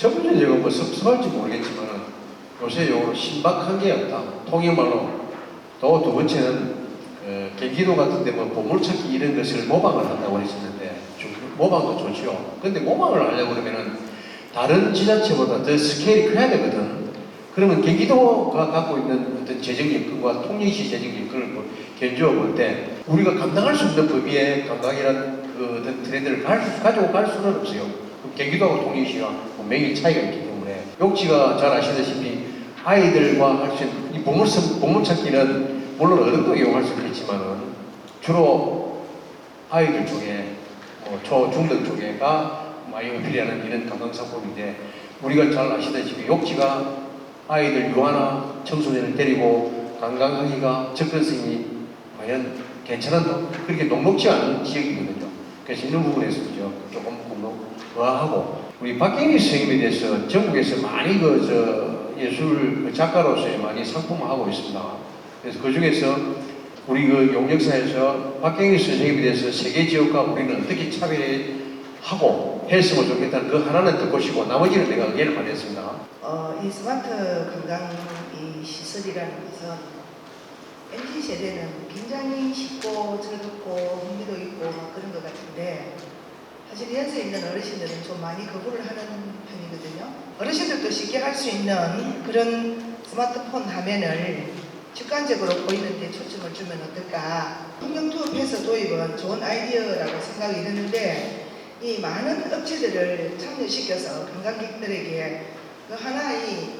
첫 번째는 뭐 섭섭할지 모르겠지만 요새 요 신박한 게 없다. 통일말로. 또 두 번째는 어, 경기도 같은 데 뭐 보물찾기 이런 것을 모방을 한다고 그랬었는데 좀 모방도 좋지요. 근데 모방을 하려고 그러면은 다른 지자체보다 더 스케일이 커야 되거든. 그러면 경기도가 갖고 있는 어떤 재정 여건과 통영시 재정 여건을 뭐 견주어 볼 때 우리가 감당할 수 있는 범위의 감각이라는 그 어떤 트렌드를 갈 수- 가지고 갈 수는 없어요. 경기도하고 통영시가 분명히 차이가 있기 때문에 욕지가 잘 아시다시피 아이들과 할 수 있는 이 보물 보물찾기는 물론 어른도 이용할 수 있겠지만은 주로 아이들 쪽에 뭐 초, 중등 쪽에가 많이 어필하는 이런 감각상품인데 우리가 잘 아시다시피 욕지가 아이들 유아나 청소년을 데리고 관광하기가 접근성이 과연 괜찮은 그렇게 녹록지 않은 지역이거든요. 그래서 이런 부분에서 저 조금 궁금하고 우리 박경희 선생님에 대해서 전국에서 많이 그 저 예술 그 작가로서의 많이 상품화하고 있습니다. 그래서 그 중에서 우리 그 용역사에서 박경희 선생님에 대해서 세계 지역과 우리는 어떻게 차별하고 했으면 좋겠다는 그 하나는 듣고 싶고 나머지는 내가 의견을 말했습니다. 어, 이 스마트 관광 이 시설이라는 것은 MZ 세대는 굉장히 쉽고 즐겁고 흥미도 있고 막 그런 것 같은데 사실 연세 있는 어르신들은 좀 많이 거부를 하는 편이거든요. 어르신들도 쉽게 할 수 있는 그런 스마트폰 화면을 직관적으로 보이는 데 초점을 주면 어떨까. 환경 투업해서 도입은 좋은 아이디어라고 생각이 드는데 이 많은 업체들을 참여시켜서 관광객들에게 그 하나의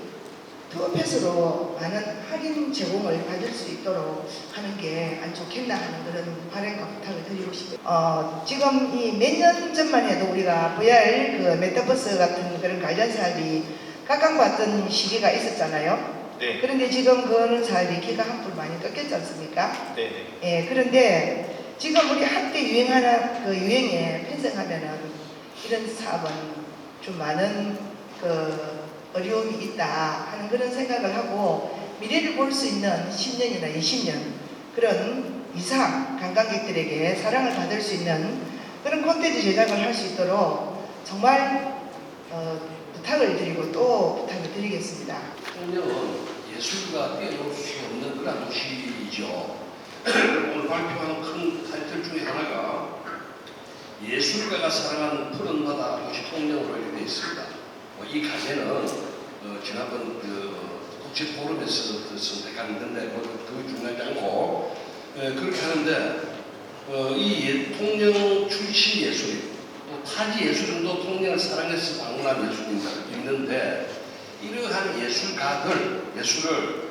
투어패스로 많은 할인 제공을 받을 수 있도록 하는 게 안 좋겠나 하는 그런 바람과 부탁을 드리고 싶어요. 어, 지금 이 몇 년 전만 해도 우리가 VR 그 메타버스 같은 그런 관련 사업이 깎아봤던 시기가 있었잖아요. 네, 그런데 지금 그런 사업이 기가 한풀 많이 꺾였지 않습니까? 네, 네. 예, 그런데 지금 우리 한때 유행하는 그 유행에 편성하면은 이런 사업은 좀 많은 그 어려움이 있다 하는 그런 생각을 하고 미래를 볼 수 있는 10년이나 20년 그런 이상 관광객들에게 사랑을 받을 수 있는 그런 콘텐츠 제작을 할 수 있도록 정말 어, 부탁을 드리고 또 부탁을 드리겠습니다. 통영은 예술가 뛰어넘을 수 없는 그런 도시이죠. 오늘 발표하는 큰 타이틀 중에 하나가 예술가가 사랑하는 푸른 바다 도시 통영으로 이렇게 되어 있습니다. 뭐이 가제는 어, 지난번 그 국제 포럼에서 그 선택했는데 뭐그 중요하지 않고 에, 그렇게 하는데 어, 이 예- 통영 출신 예술인 또 타지 예술인도 통영을 사랑해서 방문한 예술인들 있는데 이러한 예술가들 예술을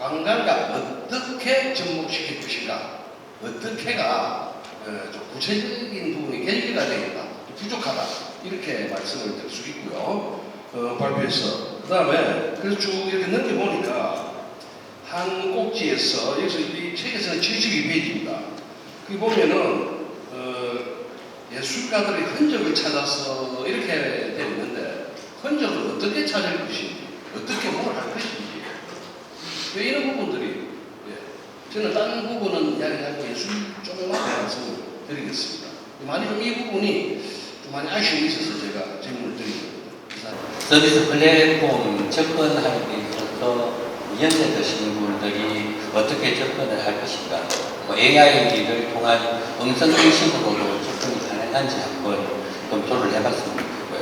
관광가 어떻게 접목시킬 것인가 어떻게가 어, 좀 구체적인 부분이 계기가 되겠다 부족하다 이렇게 말씀을 드릴 수 있고요. 어, 발표에서. 그 다음에 그래서 쭉 이렇게 넘겨보니까 한 꼭지에서 여기서 이 책에서는 72페이지입니다. 거기 보면은 어, 예술가들의 흔적을 찾아서 이렇게 되어 있는데 흔적을 어떻게 찾을 것인지 어떻게 뭘 할 것인지. 왜 이런 부분들이 예. 저는 다른 부분은 이야기하고 예술 쪽만 말씀을 드리겠습니다. 좀이 부분이 좀 많이 아쉬움이 있어서 제가 질문을 드립니다 감사합니다. 서비스 플랫폼 접근하는 데 있어서 연세 드시는 분들이 어떻게 접근을 할 것인가? 뭐 AI를 통한 음성 인식으로도 접근이 가능한지 한번 검토를 해봤으면 좋겠고요.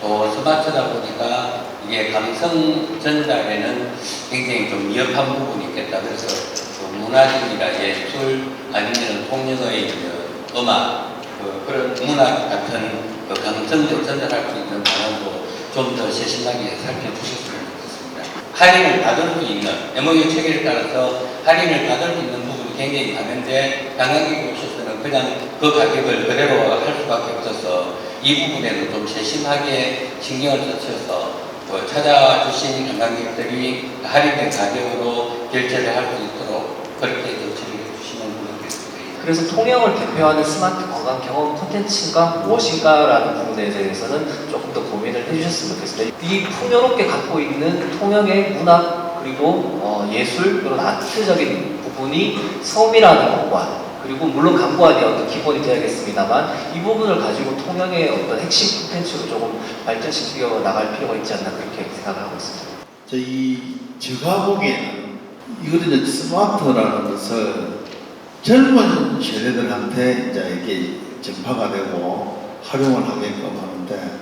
또 스마트다 보니까 이게 감성 전달에는 굉장히 좀 위협한 부분이 있겠다. 그래서 그 문화적이나 예술 아니면 통영의 그 음악 그 그런 문학 같은 그 감성을 전달할 수 있는 방안도 좀 더 세심하게 살펴주셨으면 좋겠습니다. 할인을 받을 수 있는 MOU 체계에 따라서 할인을 받을 수 있는 부분이 굉장히 많은데 관광객이 오셔서는 그냥 그 가격을 그대로 할 수밖에 없어서 이 부분에도 좀 세심하게 신경을 써서 그 찾아와 주신 관광객들이 할인된 가격으로 결제를 할 수 있도록 그렇게 좀 처리해 주시면 좋겠습니다. 그래서 통영을 대표하는 스마트 관광 경험 콘텐츠가 무엇인가라는 부분에 대해서는 조금 더 고민을 해주셨으면 좋겠습니다. 이 풍요롭게 갖고 있는 통영의 문학 그리고 어, 예술 그런 아트적인 부분이 섬이라는 것과 그리고 물론 광고안이 어떤 기본이 되어야겠습니다만 이 부분을 가지고 통영의 어떤 핵심 콘텐츠로 조금 발전시켜 나갈 필요가 있지 않나 그렇게 생각을 하고 있습니다. 저희 제가 보기에는 이거는 스마트라는 것을 젊은 세대들한테 이제 이게 전파가 되고 활용을 하게끔 하는데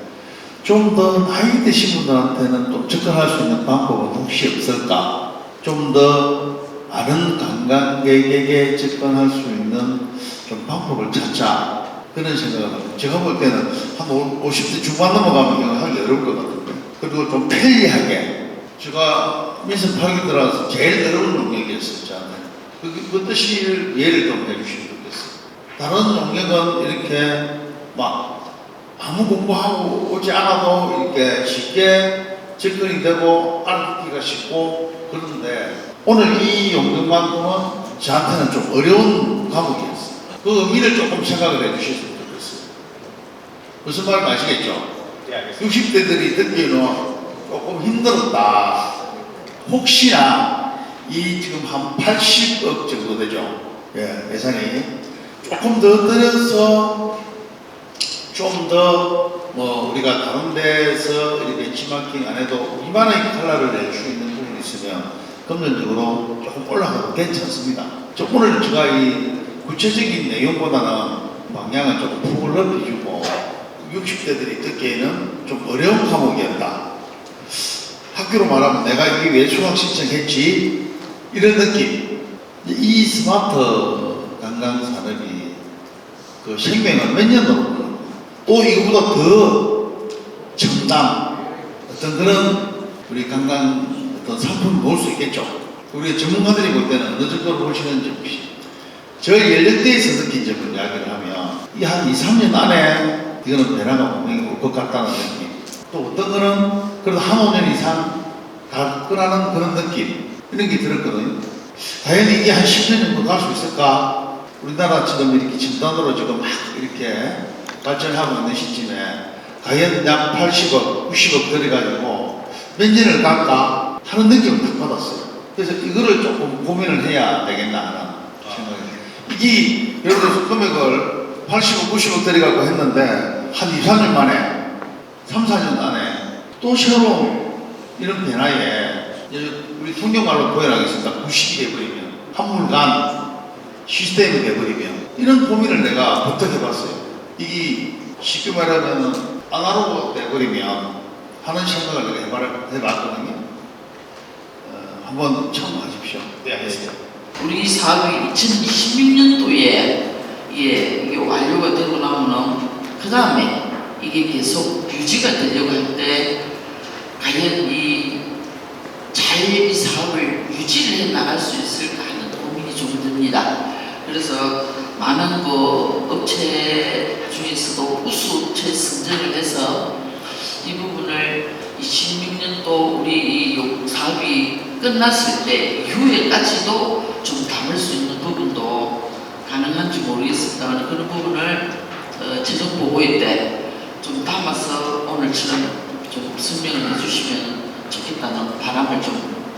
좀 더 나이 드신 분들한테는 또 접근할 수 있는 방법은 혹시 없을까? 좀 더 많은 관광객에게 접근할 수 있는 좀 방법을 찾자 그런 생각을 합니다. 제가 볼 때는 한 50대 중반 넘어가면 이거 하기 어려울 것 같은데 그리고 좀 편리하게 제가 민선 8기 들어와서 제일 어려운 영역이었었잖아요. 그, 그 뜻을 예를 좀 해주시면 좋겠어요. 다른 영역은 이렇게 막 아무 공부하고 오지 않아도 이렇게 쉽게 접근이 되고 알기가 쉽고 그런데 오늘 이 영역만큼은 저한테는 좀 어려운 과목이었어요. 그 의미를 조금 생각을 해 주셨으면 좋겠어요. 무슨 말인지 아시겠죠? 60대들이 듣기에는 조금 힘들었다. 혹시나 이 지금 한 80억 정도 되죠. 예, 예산이 조금 더 들여서 좀 더 뭐 우리가 다른 데서 이렇게 치마킹 안 해도 우리만의 컬러를 낼 수 있는 부분이 있으면 금전적으로 조금 올라가도 괜찮습니다. 저 오늘 제가 이 구체적인 내용보다는 방향을 조금 폭을 넓혀주고 60대들이 듣기에는 좀 어려운 과목이었다. 학교로 말하면 내가 이게 왜 수학 신청했지? 이런 느낌. 이 스마트 관광 산업이 그 생명을 몇년 넘는 또 이거보다 더 첨단 어떤 그런 우리 관광 어떤 상품을 놓을 수 있겠죠. 우리 전문가들이 볼 때는 어느 정도로 보시는 점이 저 연령대에서 느낀 점을 이야기를 하면 이 한 2, 3년 안에 이거는 변화가 분명히 올것 같다는 느낌. 또 어떤 거는 그래도 한 5년 이상 갈 거라는 그런 느낌. 이런 게 들었거든요. 과연 이게 한 10년 정도 갈 수 있을까? 우리나라 지금 이렇게 진단으로 지금 막 이렇게 발전하고 있는 시점에 과연 약 80억, 90억 들여가지고 몇 년을 갈까 하는 느낌을 딱 받았어요. 그래서 이거를 조금 고민을 해야 되겠나 하는 생각이 이게 예를 들어서 금액을 80억, 90억 들여가고 했는데 한 2, 3년 만에 3, 4년 안에 또 새로운 이런 변화에 우리 통경말로 표현하겠습니다. 구식이 돼버리면 한물간 시스템이 돼버리면 이런 고민을 내가 부탁 해봤어요. 이게 쉽게 말하면 아나로그 돼버리면 하는 생각을 내가 해봐- 해봤거든요. 어, 한번 참고하십시오. 네, 알겠습니다. 우리 사업이 2026년도에 예, 이게 완료가 되고 나면은 그 다음에 이게 계속 유지가 되려고 할 때 과연 이 잘 이 사업을 유지를 해 나갈 수 있을까 하는 고민이 좀 듭니다. 그래서 많은 그 업체 중에서도 우수 업체 선정을 해서 이 부분을 26년도 우리 이 요- 사업이 끝났을 때 이후에까지도 좀 담을 수 있는 부분도 가능한지 모르겠습니다만 그런 부분을 어, 최종 보고회 때좀 담아서 오늘처럼 좀 설명을 해주시면 좋겠다는 바람을 좀